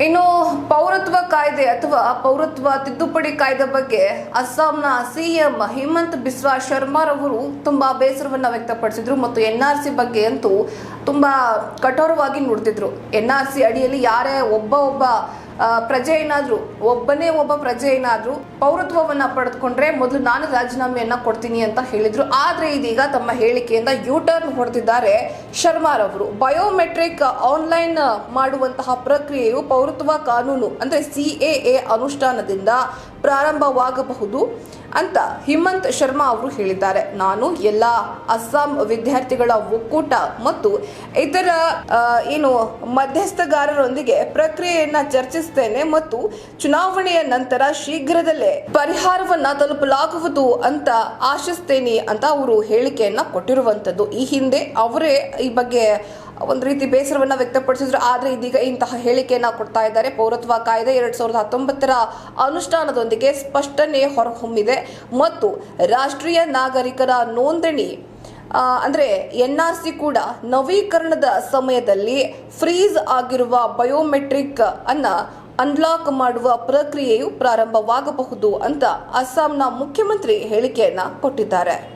ಇನ್ನು ಪೌರತ್ವ ಕಾಯ್ದೆ ಅಥವಾ ಪೌರತ್ವ ತಿದ್ದುಪಡಿ ಕಾಯ್ದೆ ಬಗ್ಗೆ ಅಸ್ಸಾಂನ ಸಿಎಂ ಹಿಮಂತ್ ಬಿಸ್ವಾ ಶರ್ಮಾರವರು ತುಂಬಾ ಬೇಸರವನ್ನ ವ್ಯಕ್ತಪಡಿಸಿದ್ರು ಮತ್ತು ಎನ್ ಆರ್ ಸಿ ಬಗ್ಗೆ ಅಂತೂ ತುಂಬಾ ಕಠೋರವಾಗಿ ನೋಡ್ತಿದ್ರು ಎನ್ ಆರ್ ಸಿ ಅಡಿಯಲ್ಲಿ ಯಾರೇ ಒಬ್ಬ ಒಬ್ಬ ಪ್ರಜೆ ಏನಾದರೂ ಒಬ್ಬನೇ ಒಬ್ಬ ಪ್ರಜೆ ಏನಾದರೂ ಪೌರತ್ವವನ್ನ ಪಡೆದುಕೊಂಡ್ರೆ ಮೊದಲು ನಾನು ರಾಜೀನಾಮೆಯನ್ನು ಕೊಡ್ತೀನಿ ಅಂತ ಹೇಳಿದರು. ಆದ್ರೆ ಇದೀಗ ತಮ್ಮ ಹೇಳಿಕೆಯಿಂದ ಯು ಟರ್ನ್ ಹೊಡೆದಿದ್ದಾರೆ ಶರ್ಮಾರವರು ಬಯೋಮೆಟ್ರಿಕ್ ಆನ್ಲೈನ್ ಮಾಡುವಂತಹ ಪ್ರಕ್ರಿಯೆಯು ಪೌರತ್ವ ಕಾನೂನು, ಅಂದ್ರೆ ಸಿ ಎ ಅನುಷ್ಠಾನದಿಂದ ಪ್ರಾರಂಭವಾಗಬಹುದು ಅಂತ ಹಿಮಂತ್ ಶರ್ಮಾ ಅವರು ಹೇಳಿದ್ದಾರೆ. ನಾನು ಎಲ್ಲ ಅಸ್ಸಾಂ ವಿದ್ಯಾರ್ಥಿಗಳ ಒಕ್ಕೂಟ ಮತ್ತು ಇತರ ಏನು ಮಧ್ಯಸ್ಥಗಾರರೊಂದಿಗೆ ಪ್ರಕ್ರಿಯೆಯನ್ನ ಚರ್ಚಿಸುತ್ತೇನೆ ಮತ್ತು ಚುನಾವಣೆಯ ನಂತರ ಶೀಘ್ರದಲ್ಲೇ ಪರಿಹಾರವನ್ನ ತಲುಪಲಾಗುವುದು ಅಂತ ಆಶಿಸ್ತೇನೆ ಅಂತ ಅವರು ಹೇಳಿಕೆಯನ್ನ ಕೊಟ್ಟಿರುವಂತದ್ದು ಈ ಹಿಂದೆ ಅವರೇ ಈ ಬಗ್ಗೆ ಒಂದು ರೀತಿ ಬೇಸರವನ್ನ ವ್ಯಕ್ತಪಡಿಸಿದ್ರು. ಆದರೆ ಇದೀಗ ಇಂತಹ ಹೇಳಿಕೆಯನ್ನ ಕೊಡ್ತಾ ಇದ್ದಾರೆ. ಪೌರತ್ವ ಕಾಯ್ದೆ ಎರಡ್ ಸಾವಿರದ ಹತ್ತೊಂಬತ್ತರ ಅನುಷ್ಠಾನದೊಂದಿಗೆ ಸ್ಪಷ್ಟನೆ ಹೊರಹೊಮ್ಮಿದೆ. ಮತ್ತು ರಾಷ್ಟ್ರೀಯ ನಾಗರಿಕರ ನೋಂದಣಿ ಅಂದರೆ ಎನ್ ಆರ್ ಸಿ ಕೂಡ ನವೀಕರಣದ ಸಮಯದಲ್ಲಿ ಫ್ರೀಸ್ ಆಗಿರುವ ಬಯೋಮೆಟ್ರಿಕ್ ಅನ್ನು ಅನ್ಲಾಕ್ ಮಾಡುವ ಪ್ರಕ್ರಿಯೆಯು ಪ್ರಾರಂಭವಾಗಬಹುದು ಅಂತ ಅಸ್ಸಾಂನ ಮುಖ್ಯಮಂತ್ರಿ ಹೇಳಿಕೆಯನ್ನ ಕೊಟ್ಟಿದ್ದಾರೆ.